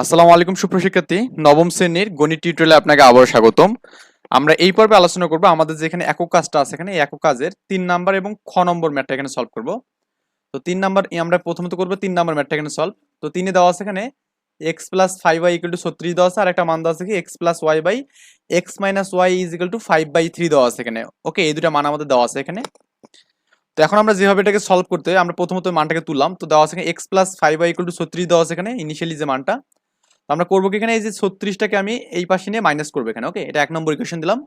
আসসালামু আলাইকুম সুপ্রশিক্ষার্থী নবম শ্রেণির গণিত টিউটোরিয়ালে আপনাকে আবার স্বাগতম। আমরা এই পর্বে আলোচনা করব আমাদের যেখানে একক কাজটা আছে এখানে একক কাজের তিন নাম্বার এবং খ নম্বর ম্যাটটা এখানে সলভ করব। তো তিন নাম্বার, আমরা প্রথমত করব তিন নাম্বার ম্যাটটা এখানে সলভ তো তিনে দেওয়া আছে এখানে X plus five Y equal to ছত্রিশ দেওয়া আছে আর একটা মান দেওয়া আছে কি X plus Y by X minus Y is equal to five by three দেওয়া আছে এখানে। ওকে এই দুটা মান আমাদের দেওয়া আছে এখানে। তো এখন আমরা যেভাবে এটাকে সলভ করতে আমরা প্রথমত মানটাকে তুললাম। তো দেওয়া আছে X plus five Y equal to ছত্রিশ দেওয়া আছে এখানে ইনিশিয়ালি যে মানটা। আমরা করব কি এখানে? এই যে ছত্রিশটাকে আমি এই পাশে নিয়ে মাইনাস করব এখানে ওকে এটা এক নম্বর ইকুয়েশন দিলাম।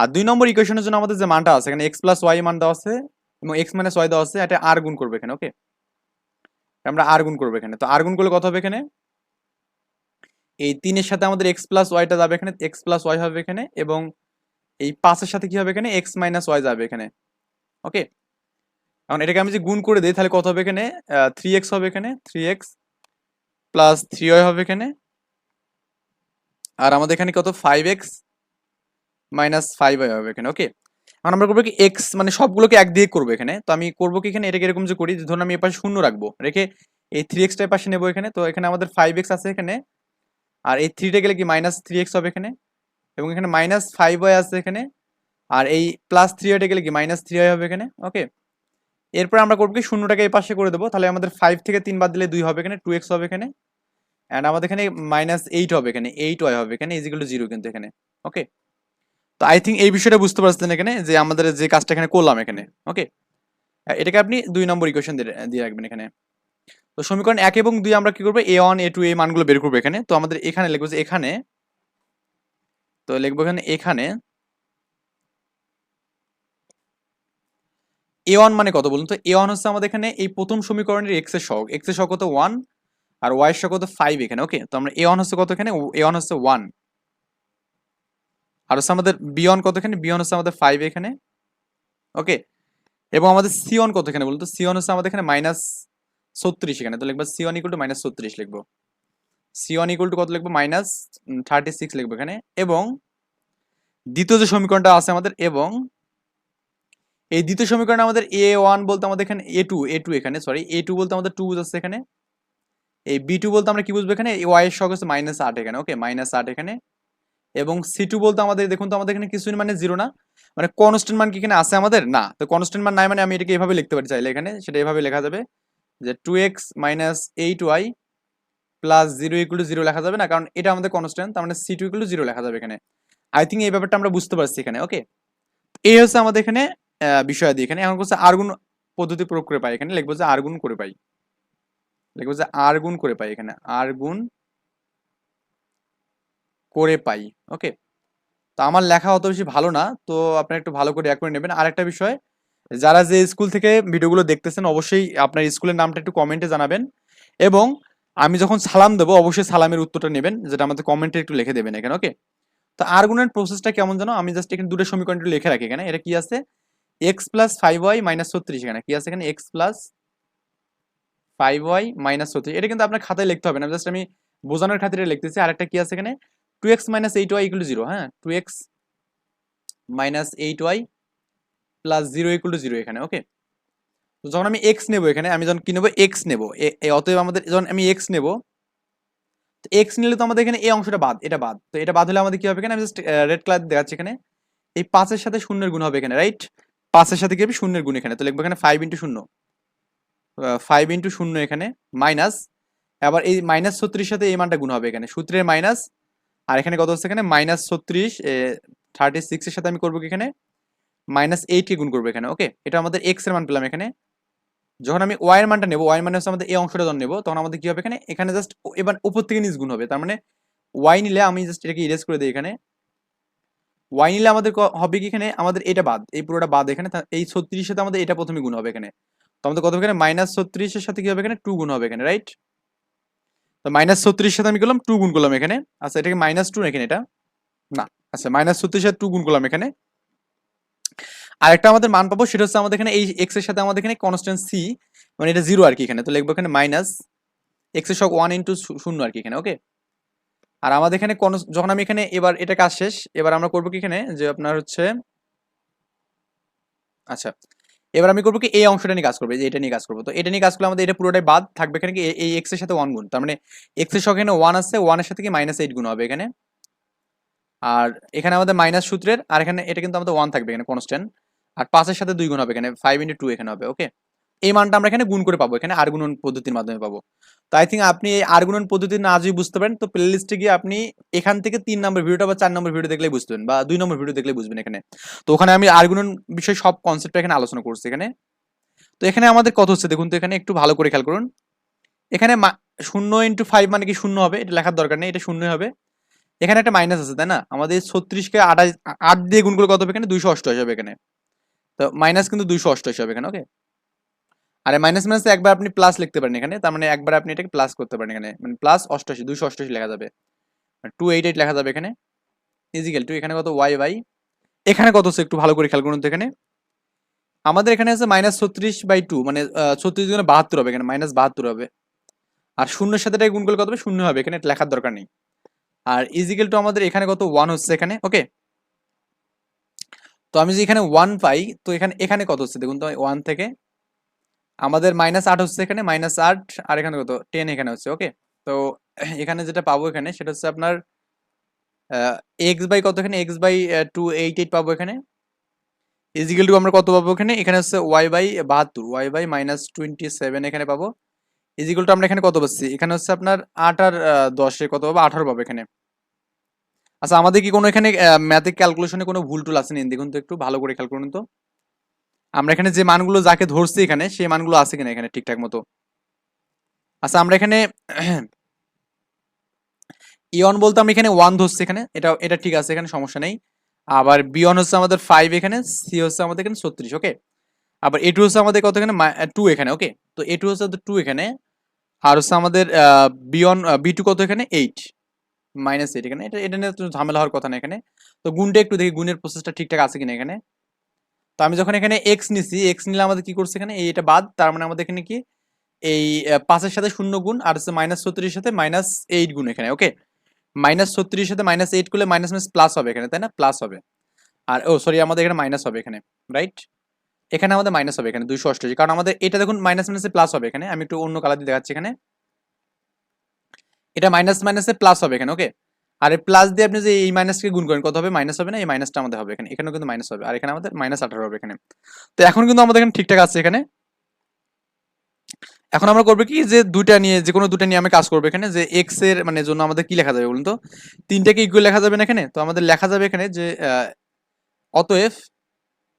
আর দুই নম্বর ইকুয়েশনের জন্য আমাদের যে মানটা আছে, এখানে এক্স প্লাস ওয়াই মান দেওয়া আছে, এবং এক্স মাইনাস ওয়াই দেওয়া আছে, এটা আর গুণ করব এখানে ওকে আমরা আর গুণ করব এখানে। তো আর গুণ করলে কত হবে এখানে? এই তিনের সাথে আমাদের এক্স প্লাস ওয়াইটা যাবে এখানে এক্স প্লাস ওয়াই হবে এখানে, এবং এই পাঁচের সাথে কি হবে এখানে? এক্স মাইনাস ওয়াই যাবে এখানে ওকে এখন এটাকে আমি যে গুণ করে দিই, তাহলে কত হবে এখানে? থ্রি এক্স হবে এখানে three X plus three Y হবে এখানে আর আমাদের এখানে কত? Five X minus five Y হবে এখানে ওকে এখন আমরা করব কি এক্স মানে সবগুলোকে এক দিয়ে করব এখানে। তো আমি করব কি এখানে? এটাকে এরকম যে করি, ধরুন আমি এ পাশে শূন্য রাখব, রেখে এই থ্রি এক্সটার পাশে নেব এখানে। তো এখানে আমাদের ফাইভ এক্স আছে এখানে, আর এই থ্রিটা গেলে কি মাইনাস থ্রি এক্স হবে এখানে? এবং এখানে মাইনাস ফাইভ ওয়াই আছে এখানে, আর এই প্লাস থ্রি ওয়াইটা গেলে কি মাইনাস থ্রি ওয়াই হবে এখানে ওকে এরপর আমরা করব কি শূন্যটাকে এই পাশে করে দেবো, তাহলে আমাদের ফাইভ থেকে তিন বাদ দিলে দুই হবে এখানে টু এক্স হবে এখানে। অ্যান্ড আমাদের এখানে মাইনাস এইট হবে এখানে এইট ওয়াই হবে এখানে ইজিক্যাল টু জিরো কিন্তু এখানে ওকে তো আই থিঙ্ক এই বিষয়টা বুঝতে পারছেন এখানে যে আমাদের যে কাজটা এখানে করলাম এখানে ওকে এটাকে আপনি দুই নম্বর ইকুয়েশন দিয়ে রাখবেন এখানে। তো সমীকরণ এক এবং দুই আমরা কি করব? এ ওয়ান এ টু এই মানগুলো বের করব এখানে। তো আমাদের এখানে লিখব যে এখানে, তো লিখব এখানে এখানে এ ওয়ান মানে কত বলুন তো? এ ওয়ান হচ্ছে আমাদের এখানে এই প্রথম সমীকরণের এক্সের সহগ। এক্সের সহগ কত? ওয়ান আর ওয়াই সহগ কত ফাইভ এখানে ওকে তো আমরা এ ওয়ান হচ্ছে কত এখানে? এ ওয়ান হচ্ছে ওয়ান আর হচ্ছে আমাদের বি ওয়ান কত এখানে? বি ওয়ান হচ্ছে আমাদের ফাইভ এখানে ওকে এবং আমাদের সি ওয়ান কত এখানে তো? সি ওয়ান হচ্ছে আমাদের এখানে মাইনাস ছত্রিশ এখানে, তো লিখব C one equal to minus ছত্রিশ লিখব। সি ওয়ান ইকুয়াল টু কত লিখব? মাইনাস থার্টি সিক্স লিখব এখানে, এবং দ্বিতীয় যে সমীকরণটা আছে আমাদের, এবং এই দ্বিতীয় সমীকরণে আমাদের এ ওয়ান বলতে আমাদের এখানে এ টু এ টু এখানে সরি এ টু বলতে আমাদের টু বুঝাচ্ছে এখানে। এই বি টু বলতে আমরা কি বুঝব এখানে? ওয়াই এর সহগ মাইনাস আট এখানে ওকে মাইনাস আট এখানে। এবং সি টু বলতে আমাদের, দেখুন তো আমাদের এখানে কিছুই মানে জিরো না। মানে কনস্ট্যান্ট মান কি এখানে আছে আমাদের? না। তো কনস্ট্যান্ট মান নাই মানে আমি এটাকে এভাবে লিখতে পারি চাইলে এখানে, সেটা এভাবে লেখা যাবে যে two X minus eight Y plus zero equal to zero লেখা যাবে না, কারণ এটা আমাদের কনস্ট্যান্ট তার মানে C two equal to zero লেখা যাবে এখানে। আই থিঙ্ক এই ব্যাপারটা আমরা বুঝতে পারছি এখানে ওকে এই হচ্ছে আমাদের এখানে বিষয় দিয়ে এখানে। এখন হচ্ছে আর গুণ পদ্ধতি প্রয়োগ করে পাই এখানে, লিখব যে আর গুণ করে পাই। লিখব যে আর গুণ করে পাই এখানে। আর গুণ করে পাই ওকে তো আমার লেখা অত বেশি ভালো না, তো আপনারা একটু ভালো করে করে নেবেন। আর একটা বিষয়, যারা যে স্কুল থেকে ভিডিওগুলো দেখতেছেন, অবশ্যই আপনার স্কুলের নামটা একটু কমেন্টে জানাবেন এবং আমি যখন সালাম দেবো, অবশ্যই সালামের উত্তরটা নেবেন, যেটা আমাদের কমেন্টে একটু লিখে দেবেন এখানে ওকে তো আর গুণের প্রসেসটা কেমন জানো? আমি জাস্ট এখানে দুটো সমীকরণ লিখে রাখি এখানে। এটা কি আছে? X plus five Y minus ছত্রিশ এখানে, কি আছে এখানে? X plus five Y minus ছত্রিশ এটা কিন্তু আপনার খাতায় লিখতে হবে না জাস্ট আমি বোঝানোর খাতিরে লিখতেছি। আরেকটা কি আছে এখানে? Two X minus eight Y equal zero হ্যাঁ? Two X minus eight Y plus zero equal to zero এখানে ওকে তো যখন আমি এক্স নেব এখানে, আমি যখন কি নেব? এক্স নেব। অতএব আমাদের, যখন আমি এক্স নেব, তো এক্স নিলে তো আমাদের এখানে এই অংশটা বাদ, এটা বাদ। তো এটা বাদ হলে আমাদের কি হবে এখানে? আমি জাস্ট রেড কালার দেখাচ্ছি এখানে। এই পাঁচের সাথে শূন্যের গুণ হবে এখানে রাইট পাঁচের সাথে কি হবে? শূন্যের গুণ এখানে। তো লিখব এখানে ফাইভ ইন্টু শূন্য। ফাইভ ইন্টু শূন্য এখানে মাইনাস আবার এই মাইনাস ছত্রিশ সাথে এই মানটা গুণ হবে এখানে। সূত্রের মাইনাস আর এখানে কত হচ্ছে এখানে? মাইনাস ছত্রিশ থার্টি সিক্সের সাথে আমি করব কি এখানে? মাইনাস এইটকে গুণ করব এখানে ওকে এটা আমাদের এক্সের মান পেলাম এখানে। যখন আমি ওয়াই এর মানটা নেব ওয়াই মানে হচ্ছে আমাদের এই অংশটা যখন নেব, তখন আমাদের কি হবে এখানে? এখানে জাস্ট এবার উপর থেকে নিচ গুণ হবে। তার মানে ওয়াই নিলে আমি জাস্ট এটাকে ইরেজ করে দিই এখানে। ওয়াই নিলে আমাদের হবে কি এখানে? আমাদের এটা বাদ, এই পুরোটা বাদ এখানে এই ছত্রিশের সাথে আমাদের এটা প্রথমে গুণ হবে এখানে। তো আমাদের কত এখানে? মাইনাস ছত্রিশের সাথে কি হবে এখানে? টু গুণ হবে এখানে রাইট তো মাইনাস ছত্রিশের সাথে আমি করলাম টু গুণ করলাম এখানে। আচ্ছা এটাকে মাইনাস টু এখানে এটা? না আচ্ছা মাইনাস ছত্রিশের সাথে টু গুণ করলাম এখানে। আরেকটা আমাদের মান পাবো, সেটা হচ্ছে আমাদের এখানে এই এক্সের সাথে আমাদের এখানে কনস্ট্যান্ট সি মানে এটা জিরো আর কি এখানে। তো লিখব এখানে মাইনাস এক্সের সব ওয়ান ইন্টু শূন্য আর কি এখানে ওকে আর আমাদের এখানে কোন যখন আমি এখানে এবার এটা কাজ শেষ, এবার আমরা করব কি এখানে? যে আপনার হচ্ছে আচ্ছা এবার আমি করব কি, এই অংশটা নিয়ে কাজ করব যে এটা নিয়ে কাজ করব। তো এটা নিয়ে কাজ করলে আমাদের এটা পুরোটাই বাদ থাকবে এখানে কি এই- এক্সের সাথে ওয়ান গুণ। তার মানে এক্সের সঙ্গে এখানে ওয়ান আছে ওয়ানের সাথে কি মাইনাস এইট গুণ হবে এখানে। আর এখানে আমাদের মাইনাস সূত্রের, আর এখানে এটা কিন্তু আমাদের ওয়ান থাকবে এখানে কনস্ট্যান্ট আর পাঁচের সাথে দুই গুণ হবে এখানে ফাইভ ইন্টু টু এখানে হবে ওকে এই মানটা আমরা এখানে গুণ করে পাবো, এখানে আর গুণন পদ্ধতির মাধ্যমে পাবো। তো আই থিঙ্ক আপনি এই আর গুণন পদ্ধতি না যদি বুঝতে পারেন, তো প্লে লিস্টে গিয়ে আপনি এখান থেকে তিন নম্বর ভিডিওটা বা চার নম্বর ভিডিও দেখলেই বুঝতেন বা দুই নম্বর ভিডিও দেখলেই বুঝবেন এখানে। তো ওখানে আমি আর গুণন বিষয়ে সব কনসেপ্ট এখানে আলোচনা করছি এখানে। তো এখানে আমাদের কত হচ্ছে দেখুন তো এখানে একটু ভালো করে খেয়াল করুন। এখানে শূন্য ইন্টু ফাইভ মানে কি শূন্য হবে? এটা লেখার দরকার নেই, এটা শূন্যই হবে। এখানে একটা মাইনাস আছে, তাই না? আমাদের ছত্রিশকে আঠাশ আট দিয়ে গুণ করে কত হবে এখানে? দুইশো অষ্টআশি হবে এখানে। তো মাইনাস কিন্তু দুইশো অষ্টআশি হবে এখানে ওকে আর মাইনাস মাইনাস একবার আপনি প্লাস লিখতে পারেন এখানে, তার মানে একবার আপনি এটাকে প্লাস করতে পারেন এখানে। মানে প্লাস অষ্টআশি দুইশো অষ্টআশি লেখা যাবে। টু এইট এইট লেখা যাবে এখানে। ইজিক্যাল টু এখানে কত? ওয়াই ওয়াই এখানে কত হচ্ছে? একটু ভালো করে খেয়াল করুন তো এখানে। আমাদের এখানে আছে মাইনাস ছত্রিশ বাই টু মানে ছত্রিশ গুণে বাহাত্তর হবে এখানে মাইনাস বাহাত্তর হবে। আর শূন্যের সাথে এটাকে গুণ করলে কত হবে? শূন্য হবে, এখানে এটা লেখার দরকার নেই। আর ইজিক্যাল টু আমাদের এখানে কত? ওয়ান হচ্ছে এখানে ওকে তো আমি যদি এখানে ওয়ান পাই, তো এখানে এখানে কত হচ্ছে? দেখুন তো ওয়ান থেকে আমাদের মাইনাস আট হচ্ছে এখানে মাইনাস আট, আর এখানে কত? টেন এখানে হচ্ছে ওকে তো এখানে যেটা পাবো এখানে, সেটা হচ্ছে আপনার এক্স বাই কত এখানে? X by two eight eight পাবো এখানে। ইজিক্যাল টু আমরা কত পাবো এখানে? এখানে হচ্ছে ওয়াই বাই বাহাত্তর Y by minus twenty seven এখানে পাবো। ইজিক্যাল টু আমরা এখানে কত পাচ্ছি? এখানে হচ্ছে আপনার আট আর দশে কত পাবো? আঠারো পাবো এখানে। আচ্ছা আমাদের কি কোনো এখানে ম্যাথিক ক্যালকুলেশনে কোনো ভুল টুল আছে নি দেখুন তো একটু ভালো করে খেয়াল করুন তো। আমরা এখানে যে মানগুলো যাকে ধরছি এখানে, সেই মানগুলো আছে কিনা এখানে ঠিকঠাক মতো? আচ্ছা আমরা এখানে ইয়ন বলতে আমরা এখানে ওয়ান ধরছি এখানে, এটা এটা ঠিক আছে, এখানে সমস্যা নেই। আবার বিয়ন হচ্ছে আমাদের ফাইভ এখানে সি হচ্ছে আমাদের এখানে ছত্রিশ ওকে আবার এ টু হচ্ছে আমাদের কত এখানে? টু এখানে ওকে তো এ টু হচ্ছে টু এখানে, আর হচ্ছে আমাদের বিয়ন বি টু কত এখানে? এইট মাইনাস এইট এখানে। এটা এটা নিয়ে ঝামেলা হওয়ার কথা না এখানে। তো গুণটা একটু দেখি, গুণের প্রসেসটা ঠিকঠাক আছে কিনা এখানে? তো আমি যখন এখানে এক্স নিছি এক্স নিলে আমাদের কি করছে এখানে? এটা বাদ, তার মানে আমাদের এখানে কি? এই পাঁচের সাথে শূন্য গুণ, আর হচ্ছে মাইনাস ছত্রিশের সাথে মাইনাস এইট গুণ এখানে ওকে মাইনাস ছত্রিশের সাথে মাইনাস এইট করলে মাইনাস মাইনাস প্লাস হবে এখানে, তাই না? প্লাস হবে। আর, ও সরি আমাদের এখানে মাইনাস হবে এখানে রাইট এখানে আমাদের মাইনাস হবে এখানে, দুইশো অষ্টআশি। কারণ আমাদের এটা দেখুন মাইনাস মাইনাসে প্লাস হবে এখানে, আমি একটু অন্য কালার দিয়ে দেখাচ্ছি এখানে। এটা মাইনাস মাইনাসে প্লাস হবে এখানে ওকে আর প্লাস দিয়ে আপনি যে এই মাইনাসকে গুণ করেন কত হবে? মাইনাস হবে না? এই মাইনাসটা আমাদের হবে এখানে। এখানেও কিন্তু মাইনাস হবে। আর এখানে আমাদের মাইনাস আঠারো হবে এখানে। তো এখন কিন্তু আমাদের এখানে ঠিকঠাক আছে এখানে। এখন আমরা করব কি? যে দুইটা নিয়ে যে কোনো দুটা নিয়ে আমি কাজ করব এখানে। যে এক্সের মানে জন্য আমাদের কি লেখা যাবে বলুন তো? তিনটাকে ইকুয়াল লেখা যাবে না এখানে? তো আমাদের লেখা যাবে এখানে যে আহ, অতএব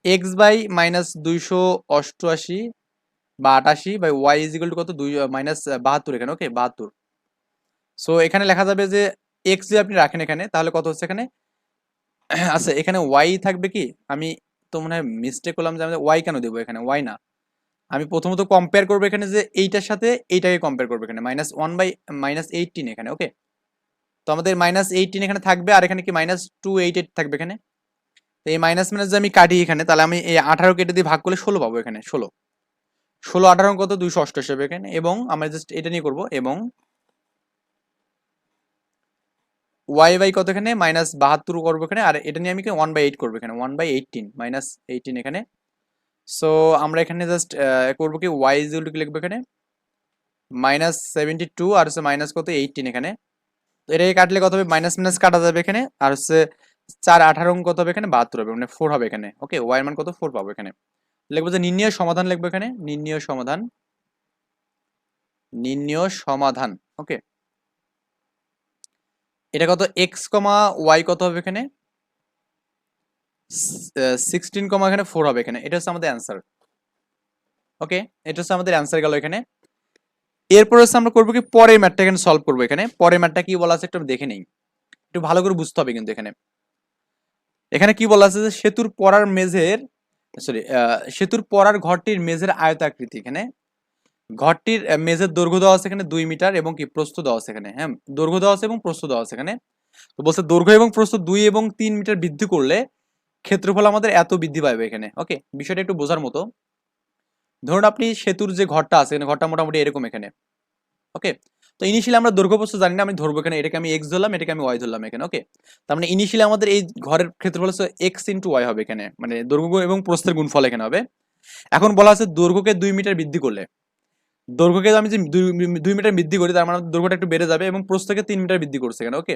এক্স বাই মাইনাস দুইশো অষ্টআশি বা আটাশি by Y is equal to কত? দুই মাইনাস বাহাত্তর এখানে ওকে বাহাত্তর। সো এখানে লেখা যাবে যে এক্স যদি আপনি রাখেন এখানে, তাহলে কত হচ্ছে এখানে? আচ্ছা এখানে ওয়াই থাকবে কি? আমি তো মনে হয় মিস্টেক করলাম যে আমি ওয়াই কেন দেবো এখানে? ওয়াই না। আমি প্রথমত কম্পেয়ার করব এখানে যে এইটার সাথে এইটাকে কম্পেয়ার করব এখানে। Minus one by minus eighteen এখানে ওকে তো আমাদের মাইনাস এইটিন এখানে থাকবে, আর এখানে কি মাইনাস টু এইট এইট থাকবে এখানে? তো এই মাইনাস মাইনাস যে আমি কাটি এখানে, তাহলে আমি এই আঠারো কেটে দিয়ে ভাগ করলে ষোলো পাবো এখানে, ষোলো। ষোলো আঠারো কত? দুইশো অষ্টআশি হবে এখানে, এবং আমরা জাস্ট এটা নিয়ে করব, এবং ওয়াই বাই কত এখানে মাইনাস বাহাত্তর করব এখানে, আর এটা নিয়ে আমি ওয়ান বাই এইট করব এখানে? One by eighteen minus eighteen এখানে। সো আমরা এখানে জাস্ট করব কি? ওয়াই কি লিখব এখানে? মাইনাস সেভেন্টি টু আর হচ্ছে মাইনাস কত? এইটিন এখানে। তো এটাকে কাটলে কত হবে? মাইনাস মাইনাস কাটা যাবে এখানে, আর হচ্ছে চার আঠারো কত হবে এখানে? বাহাত্তর হবে মানে ফোর হবে এখানে। ওকে ওয়াই মান কত? ফোর পাবো এখানে। লিখব যে নির্ণয় সমাধান লিখব এখানে। নির্ণয় সমাধান। নির্ণয় সমাধান। ওকে এটা কত? এক্স কমা ওয়াই কত হবে এখানে? সিক্সটিন কমা এখানে ফোর হবে এখানে। এটা হচ্ছে আমাদের অ্যান্সার ওকে এটা হচ্ছে আমাদের অ্যান্সার গেল এখানে। এরপর হচ্ছে আমরা করব কি? পরের ম্যাটটা এখানে সলভ করব এখানে। পরের ম্যাটটা কি বলা আছে একটু দেখে নেই। একটু ভালো করে বুঝতে হবে কিন্তু এখানে। এখানে কি বলা আছে যে সেতুর পরার মেঝের সরি সেতুর পরার ঘরটির মেঝের আয়তাকৃতি এখানে। ঘরটির মেঝের দৈর্ঘ্য দেওয়া আছে এখানে দুই মিটার এবং কি প্রস্থ দেওয়া আছে এখানে হ্যাঁ? দৈর্ঘ্য দেওয়া আছে এবং প্রস্থ দেওয়া আছে এখানে। তো বলছে দৈর্ঘ্য এবং প্রস্থ দুই এবং তিন মিটার বৃদ্ধি করলে ক্ষেত্রফল আমাদের এত বৃদ্ধি পাবে এখানে। ওকে, বিষয়টা একটু বোঝার মতো। ধরুন আপনি সেতুর যে ঘরটা আছে, এখানে ঘরটা মোটামুটি এরকম এখানে। ওকে, তো ইনিশিয়ালি আমরা দৈর্ঘ্য প্রস্থ জানি না, আমি ধরবো এখানে, এটাকে আমি এক্স ধরলাম, এটাকে আমি ওয়াই ধরলাম এখানে, ওকে? তার মানে ইনিশিয়ালি আমাদের এই ঘরের ক্ষেত্রফল হচ্ছে এক্স ইন্টু ওয়াই হবে এখানে মানে দৈর্ঘ্য এবং প্রস্থের গুণফল এখানে হবে। এখন বলা আছে দৈর্ঘ্যকে দুই মিটার বৃদ্ধি করলে। দৈর্ঘ্যকে আমি যে দুই মিটার বৃদ্ধি করি, তার মানে দৈর্ঘ্যটা একটু বেড়ে যাবে এবং প্রস্থকে তিন মিটার বৃদ্ধি করছে এখানে ওকে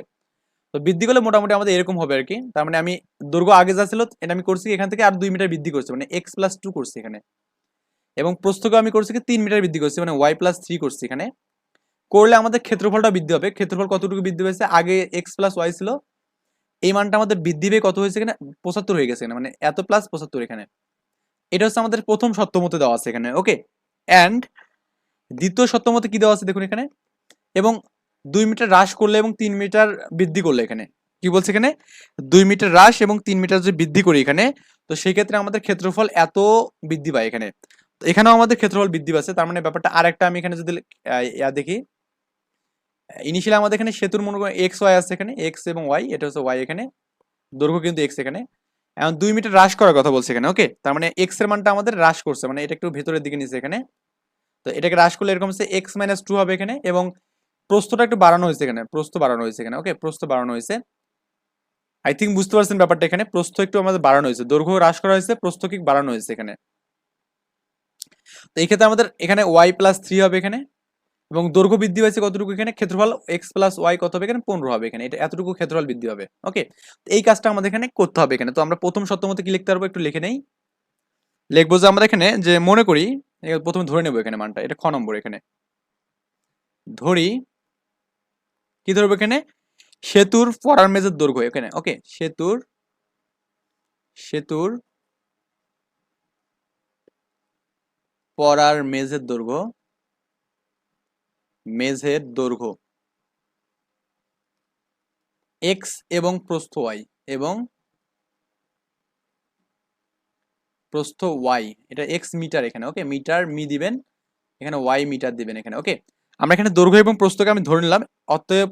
তো বৃদ্ধি করলে মোটামুটি আমাদের এরকম হবে আর কি। তার মানে আমি দৈর্ঘ্য আগে যা ছিল, এটা আমি করছি এখান থেকে আর দুই মিটার বৃদ্ধি করছি মানে এক্স প্লাস টু করছি এখানে। এবং প্রস্থকে আমি করছি কি তিন মিটার বৃদ্ধি করছি মানে ওয়াই প্লাস থ্রি করছি এখানে। করলে আমাদের ক্ষেত্রফলটা বৃদ্ধি হবে। ক্ষেত্রফল কতটুকু বৃদ্ধি হয়েছে আগে এক্স প্লাস ওয়াই ছিল, এই মানটা আমাদের বৃদ্ধি পেয়ে কত হয়েছে এখানে? পঁচাত্তর হয়ে গেছে এখানে মানে এত প্লাস পঁচাত্তর এখানে। এটা হচ্ছে আমাদের প্রথম সত্য মতে দেওয়া আছে এখানে ওকে অ্যান্ড দ্বিতীয় সত্য মতে কি দেওয়া আছে দেখুন এখানে? এবং দুই মিটার হ্রাস করলে এবং তিন মিটার বৃদ্ধি করলে এখানে। কি বলছে এখানে? দুই মিটার হ্রাস এবং তিন মিটার যদি বৃদ্ধি করি এখানে, তো সেই ক্ষেত্রে আমাদের ক্ষেত্রফল এত বৃদ্ধি পায় এখানে। তো এখানেও আমাদের ক্ষেত্রফল বৃদ্ধি পাচ্ছে, তার মানে ব্যাপারটা আর একটা আমি এখানে যদি ইয়া দেখি। ইনিশিয়ালি আমাদের এখানে সেতুর মনে করেন এক্স ওয়াই আছে এখানে এক্স এবং ওয়াই এটা হচ্ছে ওয়াই এখানে। দৈর্ঘ্য কিন্তু এক্স এখানে। এখন দুই মিটার হ্রাস করার কথা বলছে এখানে ওকে তার মানে এক্সের মানটা আমাদের হ্রাস করছে মানে এটা একটু ভেতরের দিকে নিচ্ছে এখানে। তো এটাকে হ্রাস করলে এরকম হচ্ছে এক্স মাইনাস টু হবে এখানে এবং প্রস্থটা একটু বাড়ানো হয়েছে এখানে, প্রস্থ বাড়ানো হয়েছে এখানে ওকে প্রস্ত বাড়ানো হয়েছে। আই থিঙ্ক বুঝতে পারছেন ব্যাপারটা এখানে, প্রস্থ একটু আমাদের বাড়ানো হয়েছে, দৈর্ঘ্য হ্রাস করা হয়েছে, প্রস্থ বাড়ানো হয়েছে এখানে। তো এই ক্ষেত্রে আমাদের এখানে ওয়াই প্লাস থ্রি হবে এখানে এবং দৈর্ঘ্য বৃদ্ধি হয়েছে কতটুকু এখানে? ক্ষেত্রফল এক্স প্লাস ওয়াই কত হবে এখানে? পনেরো হবে এখানে, এটা এতটুকু ক্ষেত্রফল বৃদ্ধি হবে ওকে এই কাজটা আমাদের এখানে করতে হবে এখানে, তো আমরা প্রথম সত্য মতো কি লিখতে পারব একটু লিখে নেই। লিখব যে আমরা এখানে যে মনে করি প্রথমে ধরে নেব এখানে মানটা, এটা খ নম্বর এখানে। ধরি, কি ধরবো এখানে? সেতুর পরার মেজের দৈর্ঘ্য এখানে ওকে সেতুর সেতুর পরার মেজের দৈর্ঘ্য, মেঝের দৈর্ঘ্য। এক্স এবং প্রস্থ ওয়াই এবং প্রস্থ ওয়াই এটা এক্স মিটার এখানে ওকে মিটার মি দিবেন, এখানে ওয়াই মিটার দিবেন এখানে ওকে আমরা এখানে দৈর্ঘ্য এবং প্রস্থকে আমি ধরে নিলাম, অতএব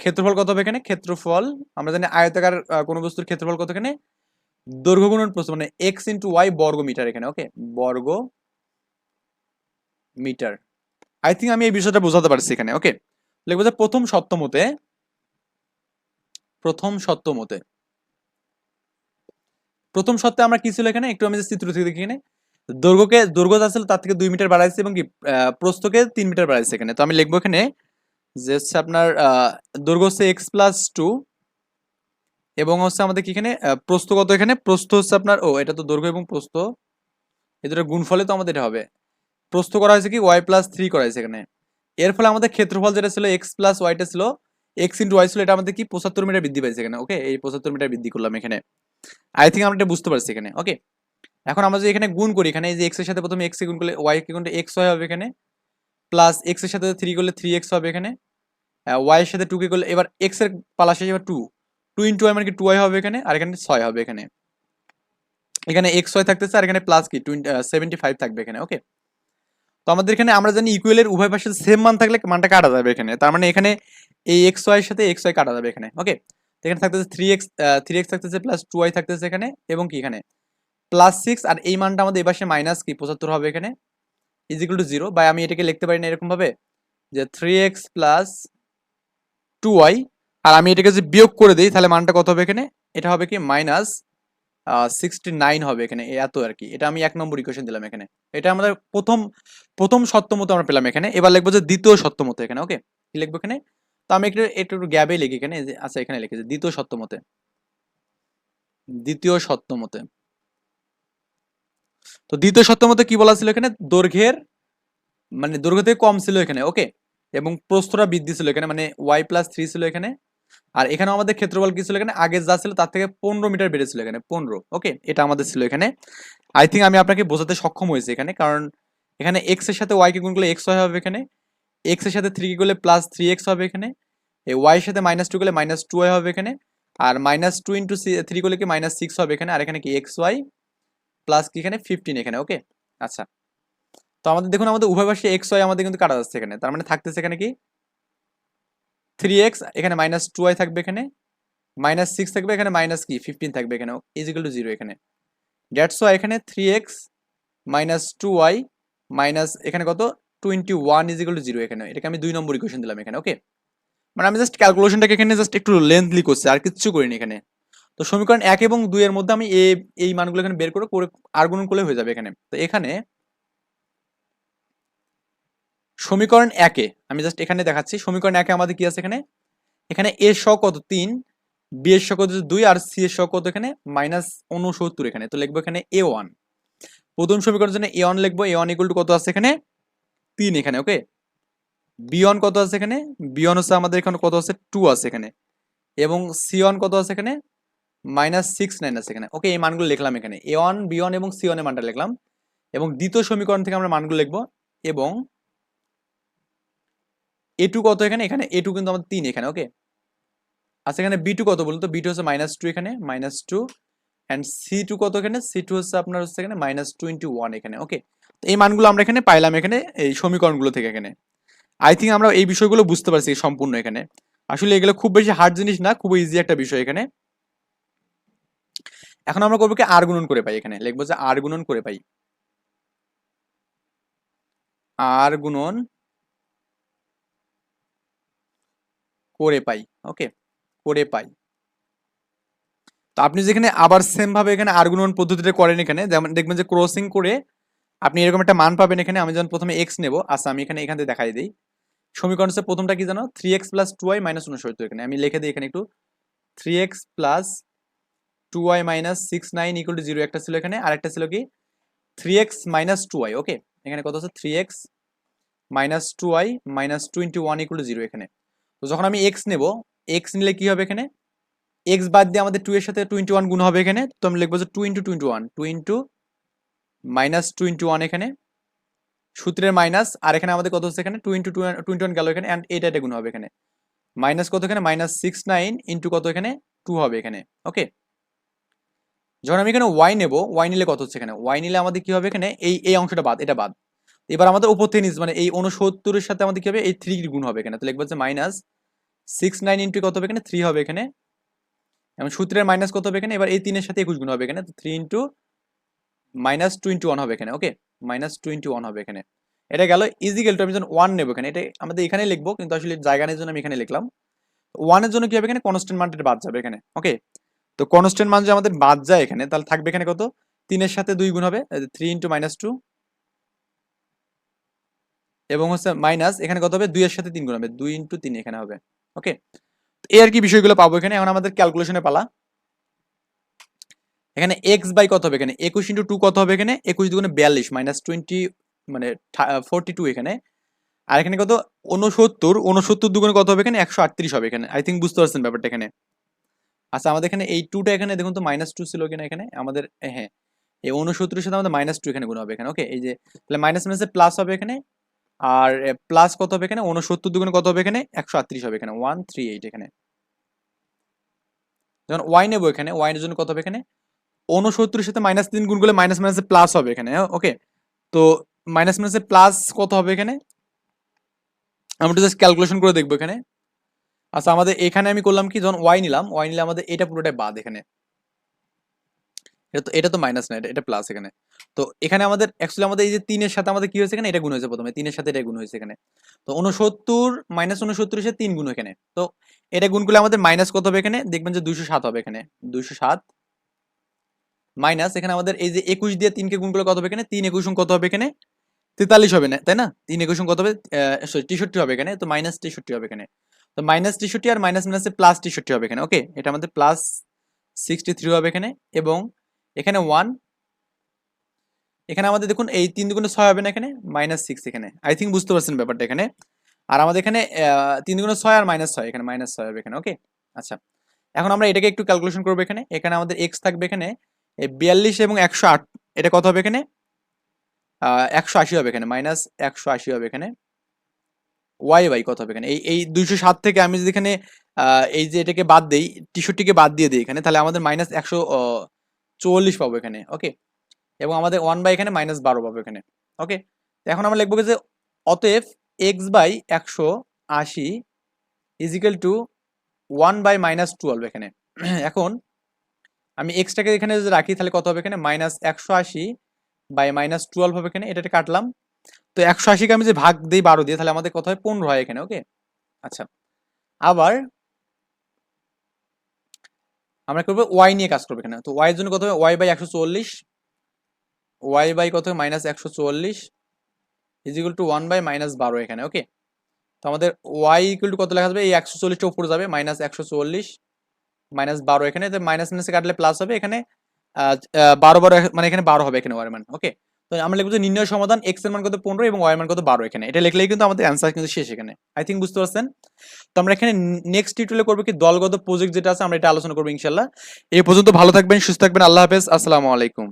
ক্ষেত্রফল কত হবে এখানে? ক্ষেত্রফল, আমরা জানি আয়তাকার কোনো বস্তুর ক্ষেত্রফল কত এখানে? দৈর্ঘ্য গুণন প্রস্থ মানে এক্স ইন্টু ওয়াই বর্গ মিটার এখানে ওকে বর্গ মিটার আই থিঙ্ক আমি এই বিষয়টা বোঝাতে পারছি এখানে ওকে লিখব যে প্রথম সত্য মতে প্রথম সত্য মতে প্রথম সত্যে আমরা কি ছিল এখানে? একটু আমি যে চিত্র থেকে দেখি এখানে। দৈর্ঘ্যকে দৈর্ঘ্য যা ছিল তার থেকে দুই মিটার বাড়াইছে এবং কি আহ, প্রস্থকে তিন মিটার বাড়াইছে এখানে। তো আমি লিখব এখানে যে হচ্ছে আপনার দৈর্ঘ্য হচ্ছে এক্স প্লাস টু এবং হচ্ছে আমাদের কি এখানে প্রস্থ কত এখানে? প্রস্থ হচ্ছে আপনার ও এটা তো দৈর্ঘ্য এবং প্রস্থ। এই দুটো গুণফলে তো আমাদের এটা হবে। প্রস্থ করা হয়েছে কি? ওয়াই প্লাস থ্রি করা হয়েছে এখানে। এর ফলে আমাদের ক্ষেত্রফল যেটা ছিল এক্স প্লাস ওয়াইটা ছিল এক্স ইন্টু ওয়াই ছিল এটা আমাদের কি? পঁচাত্তর মিটার বৃদ্ধি পাইছে এখানে ওকে এই পঁচাত্তর মিটার বৃদ্ধি করলাম এখানে। আই থিঙ্ক আমরা এটা বুঝতে পারছি এখানে ওকে এখন আমরা যদি এখানে গুণ করি, এখানে এই যে এক্সের সাথে প্রথমে এক্স গুণ করলে ওয়াই গুণটা এক্স ওয়াই হবে এখানে প্লাস এক্সের সাথে থ্রি করলে থ্রি এক্স হবে এখানে ওয়াই এর সাথে টু কে করলে, এবার এক্সের পালা শেষে, এবার টু টু ইন্টু ওয়াই মানে কি টু ওয়াই হবে এখানে, আর এখানে ছয় হবে এখানে। এখানে এক্স ওয়াই থাকতেছে, আর এখানে প্লাস কি টোয়েন্টি সেভেন্টি ফাইভ থাকবে এখানে ওকে তো আমাদের এখানে আমরা জানি ইকুয়ালের উভয় পাশে সেম মান থাকলে মানটা কাটা যাবে এখানে, তার মানে এখানে এই এক্স ওয়াই এর সাথে এক্স ওয়াই কাটা যাবে এখানে ওকে এখানে থাকতেছে থ্রি এক্স থ্রি এক্স থাকতেছে প্লাস টু ওয়াই থাকতেছে এখানে এবং কি এখানে? প্লাস সিক্স আর এই মানটা আমাদের এপাশে মাইনাস কি? পঁচাত্তর হবে এখানে। ইজিক্যাল টু জিরো বা আমি এটাকে লিখতে পারি না এরকম ভাবে যে three x plus two y আর আমি এটাকে যদি বিয়োগ করে দিই, তাহলে মানটা কত হবে এখানে? এটা হবে কি? মাইনাস সিক্সটি নাইন হবে এখানে। এত আর কি। এটা আমি এক নম্বর ইকুয়েশন দিলাম এখানে। এটা আমাদের প্রথম প্রথম সত্য মতো আমরা পেলাম এখানে। এবার লিখব যে দ্বিতীয় সত্য মতো এখানে ওকে কি লিখব এখানে? তো আমি একটু একটু গ্যাবে লিখি এখানে আচ্ছা এখানে লিখেছি দ্বিতীয় সত্য মতে। দ্বিতীয় সত্য মতে। তো দ্বিতীয় সত্য মতে কি বলা ছিল এখানে? দৈর্ঘ্যের মানে দৈর্ঘ্য থেকে কম ছিল এখানে ওকে এবং প্রস্তরা বৃদ্ধি ছিল এখানে মানে ওয়াই প্লাস থ্রি ছিল এখানে। আর এখানে আমাদের ক্ষেত্রফল কি ছিল এখানে? আগে যা ছিল তার থেকে পনেরো মিটার বেড়েছিল এখানে, পনেরো ওকে এটা আমাদের ছিল এখানে। আই থিঙ্ক আমি আপনাকে বোঝাতে সক্ষম হয়েছি এখানে, কারণ এখানে এক্সের সাথে ওয়াই কে গুণ করলে এক্স হবে এখানে। এক্সের সাথে থ্রি করলে প্লাস থ্রি এক্স হবে এখানে, এই ওয়াই এর সাথে মাইনাস টু করলে মাইনাস টু ওয়াই হবে এখানে, আর মাইনাস টু ইন্টু থ্রি করলে কি মাইনাস সিক্স হবে এখানে, আর এখানে কি এক্স ওয়াই প্লাস কি এখানে ফিফটিন এখানে ওকে আচ্ছা। তো আমাদের দেখুন, আমাদের উভয় পাশে এক্স ওয়াই আমাদের কিন্তু কাটা যাচ্ছে এখানে, তার মানে থাকতেছে এখানে কি? থ্রি এক্স এখানে মাইনাস টু ওয়াই থাকবে এখানে মাইনাস সিক্স থাকবে এখানে মাইনাস কি? ফিফটিন থাকবে এখানে ইজিক্যাল টু জিরো এখানে। ড্যাটস ওয়াই এখানে three x minus two y minus এখানে কত? Twenty one equal to zero এখানে। এটাকে আমি দুই নম্বর ইকুয়েশন দিলাম এখানে ওকে মানে আমি জাস্ট ক্যালকুলেশনটাকে এখানে জাস্ট একটু লেন্থলি করছি, আর কিচ্ছু করিনি এখানে। তো সমীকরণ এক এবং দুই এর মধ্যে আমি এ, এই মানগুলো এখানে বের করে করে আর গুণন করলে হয়ে যাবে এখানে। তো এখানে সমীকরণ একে আমি জাস্ট এখানে দেখাচ্ছি, সমীকরণ একে আমাদের কি আছে এখানে? এখানে এ শ কত তিন, বি এর শ কত দুই, আর সি এর শ কত এখানে মাইনাস উনসত্তর এখানে। তো লিখব এখানে এ ওয়ান প্রথম সমীকরণের জন্য এ ওয়ান লিখব, এ ওয়ান ইকুয়াল টু কত আছে এখানে? তিন এখানে ওকে বি ওয়ান কত আছে এখানে? বি ওয়ান হচ্ছে আমাদের এখানে কত আছে? টু আছে এখানে। এবং সি ওয়ান কত আছে এখানে? মাইনাস সিক্স নাইন আছে এখানে। ওকে এই মানগুলো লিখলাম এখানে। এ ওয়ান বি ওয়ান এবং সি ওয়ানের মানটা লিখলাম। এবং দ্বিতীয় সমীকরণ থেকে আমরা মানগুলো লিখব। এবং এ টু কত এখানে? এখানে এ টু কিন্তু আমাদের তিন এখানে ওকে আচ্ছা এখানে বি টু কত বলুন তো? বি টু হচ্ছে মাইনাস টু এখানে minus two and C two কত এখানে? সি টু হচ্ছে আপনার হচ্ছে এখানে মাইনাস টু টোয়েন্টি ওয়ান এখানে ওকে এই মানগুলো আমরা এখানে পাইলাম এখানে, এই সমীকরণগুলো থেকে এখানে। আই থিঙ্ক আমরা এই বিষয়গুলো বুঝতে পারছি সম্পূর্ণ এখানে। আসলে এগুলো খুব বেশি হার্ড জিনিস না, খুব ইজি একটা বিষয় এখানে। এখন আমরা করব কি আর গুণন করে পাই এখানে। লিখব যে আর গুণন করে পাই। আর গুণন করে পাই ওকে করে পাই। তো আপনি যেখানে আবার সেম ভাবে এখানে আর গুণন পদ্ধতিটা করেন এখানে, যেমন দেখবেন যে ক্রসিং করে আপনি এরকম একটা মান পাবেন এখানে, আমি যখন প্রথমে এক্স নেব আচ্ছা আমি এখানে এখান থেকে দেখাই দিই। সমীকরণ হচ্ছে প্রথমটা কি জানো? Three x plus two y minus উনসত্তর এখানে। আমি লিখে দিই এখানে একটু। Three x plus two y minus six nine equal to zero একটা ছিল এখানে আর একটা ছিল কি? Three x minus two y okay এখানে কত হচ্ছে? Three x minus two y minus twenty one equal to zero এখানে। তো যখন আমি এক্স নেব এক্স নিলে কি হবে এখানে? এক্স বাদ দিয়ে আমাদের টু এর সাথে টোয়েন্টি ওয়ান গুণ হবে এখানে। তো আমি লিখব যে two into twenty one two into minus twenty one এখানে, সূত্রের মাইনাস, আর এখানে আমাদের কত হচ্ছে এখানে? Two into two twenty one গেল এখানে অ্যান্ড এটা এটা গুণ হবে এখানে। মাইনাস কত এখানে? মাইনাস সিক্স নাইন ইন্টু কত এখানে? টু হবে এখানে ওকে যখন আমি এখানে ওয়াই নেব ওয়াই নিলে কত হচ্ছে এখানে? ওয়াই নিলে আমাদের কি হবে এখানে? এই এই অংশটা বাদ, এটা বাদ। এবার আমাদের উপর থেকে নিচ মানে এই উনসত্তরের সাথে আমাদের কি হবে? এই থ্রি গুণ হবে এখানে। তো লিখব যে মাইনাস সিক্স নাইন ইন্টু কত হবে এখানে? থ্রি হবে এখানে। এবং সূত্রের মাইনাস কত হবে এখানে? এবার এই তিনের সাথে একুশ গুণ হবে এখানে। তো three into minus twenty one হবে এখানে ওকে মাইনাস টোয়েন্টি ওয়ান হবে এখানে। এটা গেল ইজিক্যাল টু আমি যখন ওয়ান নেব এখানে। এটা আমাদের এখানে লিখব, কিন্তু আসলে জায়গা নেই জন্য আমি এখানে লিখলাম। ওয়ানের জন্য কি হবে এখানে? কনস্ট্যান্ট মানটা বাদ যাবে এখানে ওকে তো কনস্ট্যান্ট মান যে আমাদের বাদ যায় এখানে, তাহলে থাকবে এখানে কত? তিনের সাথে দুই গুণ হবে থ্রি ইন্টু মাইনাস টু এবং হচ্ছে মাইনাস এখানে কত হবে? দুইয়ের সাথে তিন গুণ হবে, দুই ইন্টু তিন এখানে হবে ওকে আর কি বিষয়গুলো পাবো এখানে? এখন আমাদের ক্যালকুলেশনে পালা। এখানে এক্স বাই কত হবে? এখানে একুশ ইন্টু টু কত হবে এখানে? একুশ দুগুণে বিয়াল্লিশ মাইনাস টোয়েন্টি মানে ফোরটি টু এখানে। আর এখানে কত? উনসত্তর উনসত্তর দুগুণে কত হবে এখানে? একশো আটত্রিশ হবে এখানে। আই থিঙ্ক বুঝতে পারছেন ব্যাপারটা এখানে। আচ্ছা আমাদের এখানে এই টুটা এখানে দেখুন তো মাইনাস টু ছিল কিনা এখানে? আমাদের হ্যাঁ। এই উনসত্তরের সাথে আমাদের মাইনাস টু এখানে গুণ হবে এখানে ওকে এই যে, তাহলে মাইনাস মাইনাসে প্লাস হবে এখানে। আর প্লাস কত হবে এখানে? উনসত্তর দুগুণে কত হবে এখানে? একশো আটত্রিশ হবে এখানে। ওয়ান থ্রি এইট এখানে। যখন ওয়াই নেব এখানে ওয়াইনের জন্য কত হবে এখানে? উনসত্তরের সাথে মাইনাস তিন গুণ করলে মাইনাস মাইনাসে প্লাস হবে এখানে ওকে তো মাইনাস মাইনাসে প্লাস কত হবে এখানে? আমরা জাস্ট ক্যালকুলেশন করে দেখব এখানে। আচ্ছা আমাদের এখানে আমি করলাম কি? যখন ওয়াই নিলাম ওয়াই নিলে আমাদের এটা পুরোটাই বাদ এখানে। এটা তো এটা তো মাইনাস না, এটা এটা প্লাস এখানে। তো এখানে আমাদের অ্যাকচুয়ালি আমাদের এই যে তিনের সাথে আমাদের কি হয়েছে এখানে? এটা গুণ হয়েছে প্রথমে, তিনের সাথে এটা গুণ হয়েছে এখানে। তো উনসত্তর মাইনাস উনসত্তর এসে তিন গুণ এখানে। তো এটা গুণ করলে আমাদের মাইনাস কত হবে এখানে? দেখবেন যে দুইশো সাত হবে এখানে। দুইশো সাত মাইনাস, এখানে আমাদের এই যে একুশ দিয়ে তিনকে গুণ করলে কত হবে এখানে? তিন একুশ কত হবে এখানে? তেতাল্লিশ হবে না, তাই না? তিন একুশ কত হবে? সরি তেষট্টি হবে এখানে, তো মাইনাস তেষট্টি হবে এখানে। তো মাইনাস তেষট্টি আর মাইনাস মাইনাসে প্লাস তেষট্টি হবে এখানে ওকে এটা আমাদের প্লাস সিক্সটি থ্রি হবে এখানে, এবং এখানে ওয়ান এখানে আমাদের দেখুন এই তিন দুগুণে ছয় হবে না এখানে? মাইনাস সিক্স এখানে। আই থিঙ্ক বুঝতে পারছেন ব্যাপারটা এখানে। আর আমাদের এখানে তিন দুগুণে ছয় আর মাইনাস ছয়, এখানে মাইনাস ছয় হবে এখানে ওকে আচ্ছা এখন আমরা এটাকে একটু ক্যালকুলেশন করব এখানে। এখানে আমাদের এক্স থাকবে এখানে বিয়াল্লিশ এবং একশো আট, এটা কত হবে এখানে? একশো আশি হবে এখানে মাইনাস একশো আশি হবে এখানে। ওয়াই বাই কত হবে এখানে? এই এই দুইশো সাত থেকে আমি যদি এখানে এই যে এটাকে বাদ দিই টিশোটিকে বাদ দিয়ে দিই এখানে, তাহলে আমাদের মাইনাস একশো চুয়াল্লিশ পাবো এখানে ওকে এবং আমাদের ওয়ান বাই এখানে মাইনাস বারো পাবো এখানে ওকে এখন আমরা লিখব যে অতএব এক্স বাই একশো আশি equal to one by minus twelve এখানে। এখন আমি এক্সটাকে এখানে যদি রাখি, তাহলে কত হবে এখানে? মাইনাস একশো আশি বাই মাইনাস টুয়েলভ হবে এখানে এটা কাটলাম। তো একশো আশিকে আমি যে ভাগ দিই বারো দিয়ে, তাহলে আমাদের কত হয়? পনেরো হয় এখানে ওকে আচ্ছা। আবার আমরা করব? ওয়াই নিয়ে কাজ করব এখানে। তো ওয়াই এর জন্য কত হবে? ওয়াই বাই একশো চল্লিশ ওয়াই বাই কত হবে? মাইনাস একশো চল্লিশ equal to one by minus বারো এখানে ওকে তো আমাদের ওয়াই ইকুয়াল টু কত লেখা যাবে? এই একশো চল্লিশটা উপরে যাবে মাইনাস একশো চল্লিশ মাইনাস বারো। এখানে মাইনাস মাইনাসে কাটলে প্লাস হবে, এখানে বারো বারো মানে এখানে বারো হবে এখানে ওয়ার ওকে তো আমরা লিখব যে নির্ণয় সমাধান এক্সের মান কত পনেরো এবং ওয়ার মান কত বারো এখানে। এটা লিখলেই কিন্তু আমাদের অ্যান্সার কিন্তু শেষ এখানে। আই থিঙ্ক বুঝতে পারছেন? তো আমরা এখানে নেক্সট টিউটোরিয়ালে করব কি দলগত প্রজেক্ট যেটা আছে, আমরা এটা আলোচনা করব ইনশাল্লাহ এই পর্যন্ত ভালো থাকবেন, সুস্থ থাকবেন, আল্লাহ হাফেজ, আসসালামু আলাইকুম।